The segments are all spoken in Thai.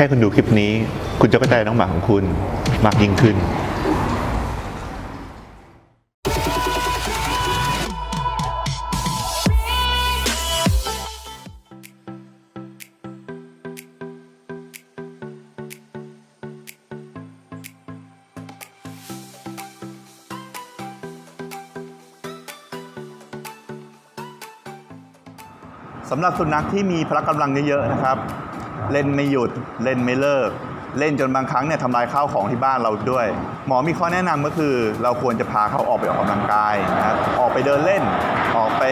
ค่คุณดูคลิปนี้ คุณจะเข้าใจน้องหมาของคุณมากยิ่งขึ้นสำหรับสุนัขที่มีพละกำลังเยอะๆนะครับ เล่นไม่หยุดเล่นไม่เลิก เล่นจนบางครั้งเนี่ยทำลายข้าวของที่บ้านเราด้วย หมอมีข้อแนะนำก็คือ เราควรจะพาเขาออกไปออกกำลังกายนะครับออกไปเดินเล่น ออกไป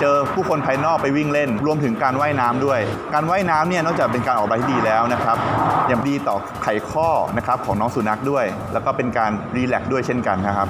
เจอผู้คนภายนอกไปวิ่งเล่น รวมถึงการว่ายน้ำด้วย การว่ายน้ำเนี่ยนอกจากเป็นการออกกำลังที่ดีแล้วนะครับยังดีต่อไขข้อนะครับของน้องสุนัขด้วย แล้วก็เป็นการรีแลกซ์ด้วยเช่นกันนะครับ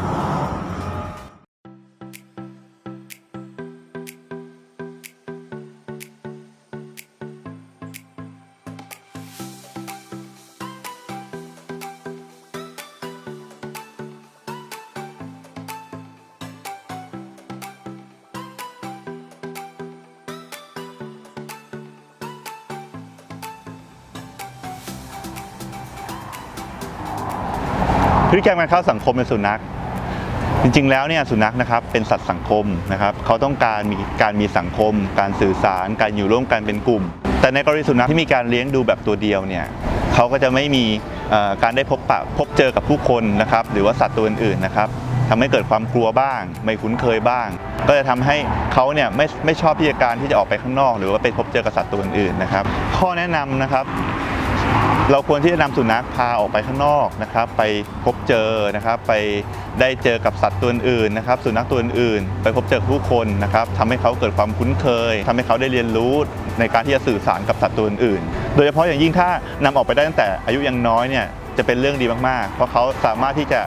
พฤติกรรมการเข้าสังคมในสุนัข จริงๆ แล้วเนี่ยสุนัขนะครับเป็นสัตว์สังคมนะครับเขาต้องการมีการมีสังคม การสื่อสาร การอยู่ร่วมกันเป็นกลุ่ม แต่ในกรณีสุนัขที่มีการเลี้ยงดูแบบตัวเดียวเนี่ยเขาก็จะไม่มีการได้พบปะพบเจอกับผู้คนนะครับหรือว่าสัตว์ตัวอื่นๆนะครับทำให้เกิดความกลัวบ้าง ไม่คุ้นเคยบ้าง ก็จะทำให้เขาเนี่ยไม่ไม่ชอบที่จะการที่จะออกไปข้างนอก หรือว่าไปพบเจอกับสัตว์ตัวอื่นๆนะครับ ข้อแนะนำนะครับ เราควรที่จะนำสุนัขพาออกไปข้างนอกนะครับ ไปพบเจอนะครับ ไปได้เจอกับสัตว์ตัวอื่นนะครับ สุนัขตัวอื่น ไปพบเจอผู้คนนะครับทำให้เขาเกิดความคุ้นเคยทำให้เขาได้เรียนรู้ในการที่จะสื่อสารกับสัตว์ตัวอื่น โดยเฉพาะอย่างยิ่งถ้านำออกไปได้ตั้งแต่อายุยังน้อยเนี่ย จะเป็นเรื่องดีมากๆ เพราะเขาสามารถที่จะ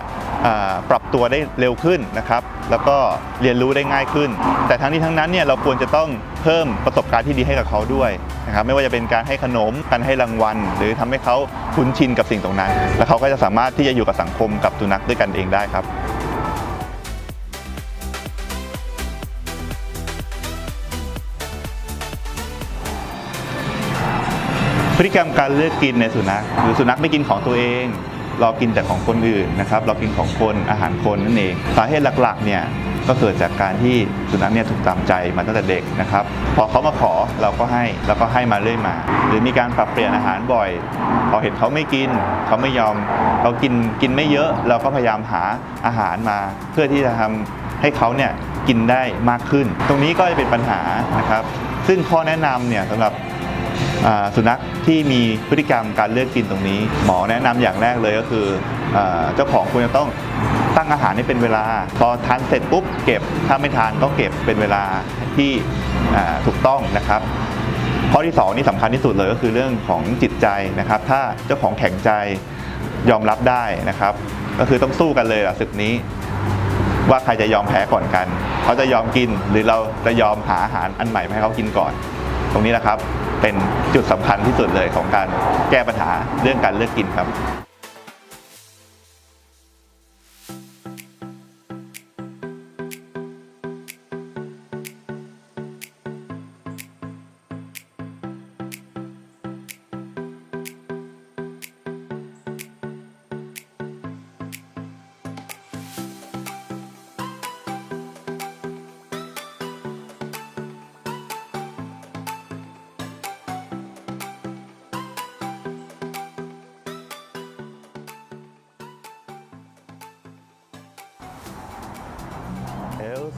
ปรับตัวได้เร็วขึ้นนะครับ แล้วก็เรียนรู้ได้ง่ายขึ้น แต่ทั้งนี้ทั้งนั้นเนี่ยเราควรจะต้องเพิ่มประสบการณ์ที่ดีให้กับเขาด้วยนะครับ ไม่ว่าจะเป็นการให้ขนม การให้รางวัล หรือทำให้เขาคุ้นชินกับสิ่งตรงนั้น แล้วเขาก็จะสามารถที่จะอยู่กับสังคมกับสุนัขด้วยกันเองได้ครับ พฤติกรรมการเลือกกินในสุนัขหรือสุนัขไม่กินของตัวเอง เรากินแต่ของคนอื่นนะครับเรากินของคนอาหารคนนั่นเอง สาเหตุหลักๆเนี่ยก็เกิดจากการที่สุนัขเนี่ยถูกตามใจมาตั้งแต่เด็กนะครับ พอเขามาขอเราก็ให้แล้วก็ให้มาเรื่อยมา หรือมีการปรับเปลี่ยนอาหารบ่อย พอเห็นเขาไม่กิน เขาไม่ยอมเขากินกินไม่เยอะ เราก็พยายามหาอาหารมา เพื่อที่จะทำให้เขาเนี่ยกินได้มากขึ้น ตรงนี้ก็จะเป็นปัญหานะครับ ซึ่งข้อแนะนำเนี่ยสำหรับ สุนัขที่มีพฤติกรรมการเลือกกินตรงนี้ หมอแนะนำอย่างแรกเลยก็คืออเจ้าของควรจะต้องตั้งอาหารให้เป็นเวลา พอทานเสร็จปุ๊บเก็บถ้าไม่ทานก็เก็บเป็นเวลาที่ถูกต้องนะครับข้อที่สองนี่สำคัญที่สุดเลยก็คือเรื่องของจิตใจนะครับ ถ้าเจ้าของแข็งใจยอมรับได้นะครับ ก็คือต้องสู้กันเลยอะศึกนี้ ว่าใครจะยอมแพ้ก่อนกัน เขาจะยอมกินหรือเราจะยอมหาอาหารอันใหม่มาให้เขากินก่อน ตรงนี้แหละครับ เป็นจุดสำคัญที่สุดเลยของการแก้ปัญหาเรื่องการเลือกกินครับ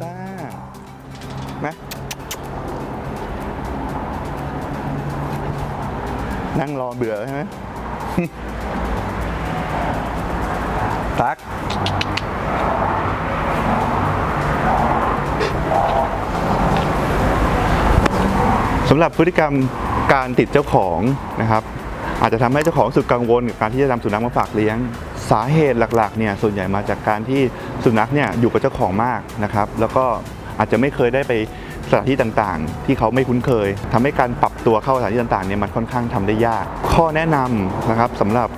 ซ่านะนั่งรอเบื่อใช่ไหมตักสำหรับพฤติกรรมการติดเจ้าของนะครับ อาจจะทำให้เจ้าของสึกกังวลกับการที่จะนำสุนัขมาฝากเลี้ยงาเหตุหลักๆเนี่ยส่วนใหญ่มาจากการที่สุนัขเนี่ยอยู่กับเจ้าของมากนะครับ แล้วก็อาจจะไม่เคยได้ไปสถานที่ต่างๆ ที่เขาไม่คุ้นเคยทำให้การปรับตัวเข้าสถานที่ต่างๆเนี่ยมันค่อนข้างทำได้ยาก ข้อแนะนำนะครับสำหรับ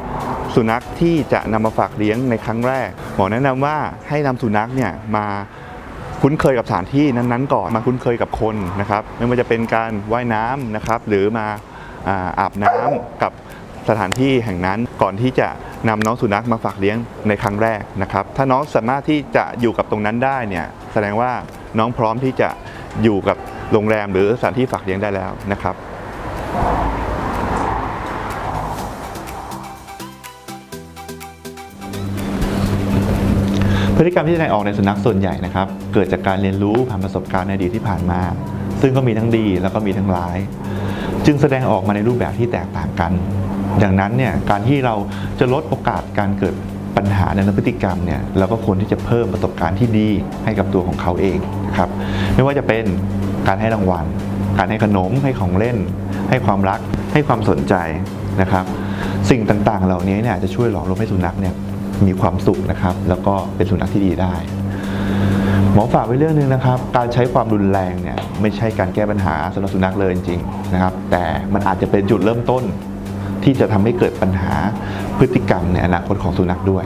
สุนัขที่จะนำมาฝากเลี้ยงในครั้งแรกหมอแนะนำว่าให้นำสุนัขเนี่ยมาคุ้นเคยกับสถานที่นั้นๆก่อนมาคุ้นเคยกับคนนะครับไม่ว่าจะเป็นการว่ายน้ำนะครับหรือมาอาอาบน้ำกับ สถานที่แห่งนั้นก่อนที่จะนำน้องสุนัขมาฝากเลี้ยงในครั้งแรกนะครับ ถ้าน้องสามารถที่จะอยู่กับตรงนั้นได้เนี่ยแสดงว่าน้องพร้อมที่จะอยู่กับโรงแรมหรือสถานที่ฝากเลี้ยงได้แล้วนะครับพฤติกรรมที่แสดงออกในสุนัขส่วนใหญ่นะครับ เกิดจากการเรียนรู้ผ่านประสบการณ์ในอดีตที่ผ่านมา ซึ่งก็มีทั้งดีแล้วก็มีทั้งร้าย จึงแสดงออกมาในรูปแบบที่แตกต่างกัน ดังนั้นเนี่ยการที่เราจะลดโอกาสการเกิดปัญหาในพฤติกรรมเนี่ยเราก็ควรที่จะเพิ่มประสบการณ์ที่ดีให้กับตัวของเขาเองนะครับไม่ว่าจะเป็นการให้รางวัล การให้ขนมให้ของเล่น ให้ความรักให้ความสนใจนะครับสิ่งต่างๆ เหล่านี้เนี่ยจะช่วยหล่อรวมให้สุนัขเนี่ยมีความสุขนะครับแล้วก็เป็นสุนัขที่ดีได้ หมอฝากไว้เรื่องหนึงนะครับ การใช้ความรุนแรงเนี่ยไม่ใช่การแก้ปัญหาสำหรับสุนัขเลยจริงๆนะครับแต่มันอาจจะเป็นจุดเริ่มต้น ที่จะทำให้เกิดปัญหาพฤติกรรมในอนาคตของสุนัขด้วย